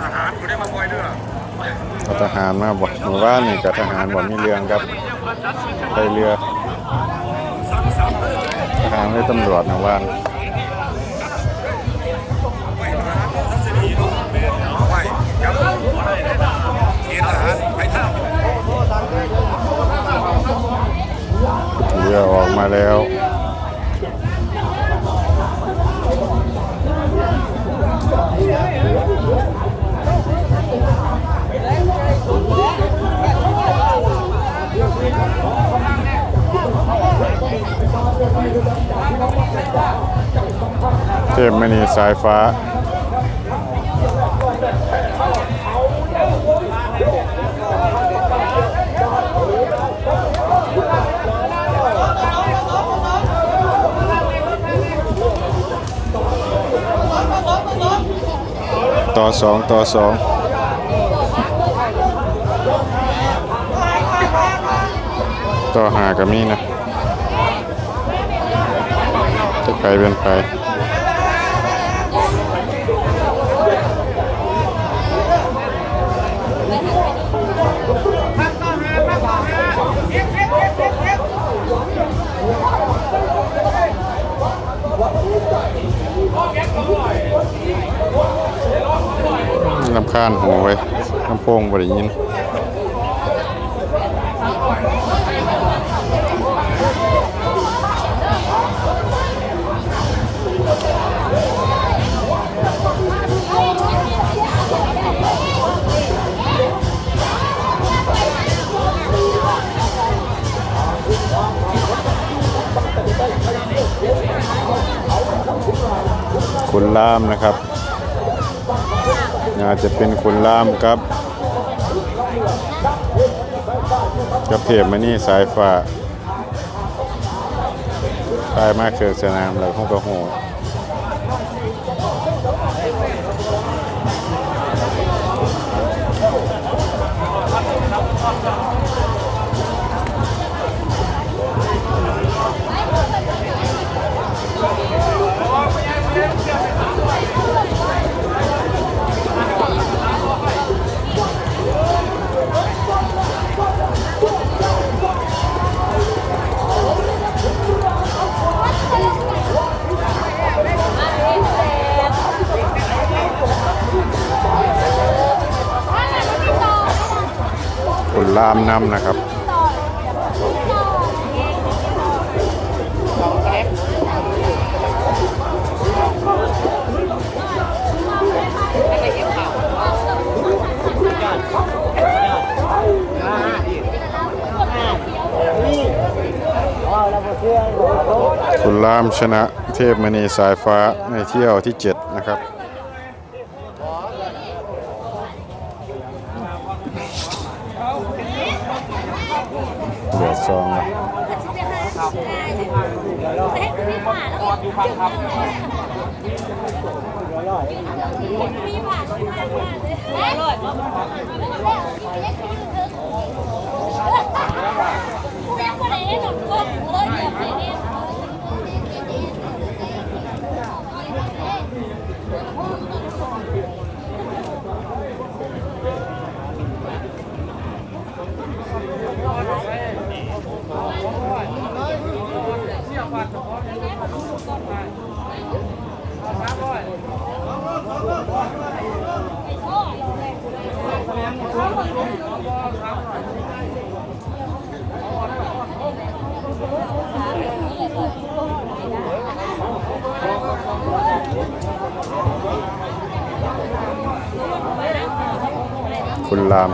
ทหารอยู่ได้มาบ่อยด้วอทหารมาบ่หมู่บ้านนี่กับทหารบ่มีเรื่องครับไปเรือทหารได้ตำรวจนะว่าน เทพมณีสายฟ้า ต่อสองต่อสองต่อหากับมีนะจะไปเป็นไป ลำคาญหูไว้ลำโพงบริยินคุณล่ามนะครับ น่าจะเป็นคุณล่ามครับกับเทพมานี่สายฝ่าตายมาเคือสนามเลยห้องกระโห คุณล่ามนำนะครับคุณลามชนะเทพมณีสายฟ้าในเที่ยวที่ 7 นะครับ เหลือซองแล้ว คุณลาม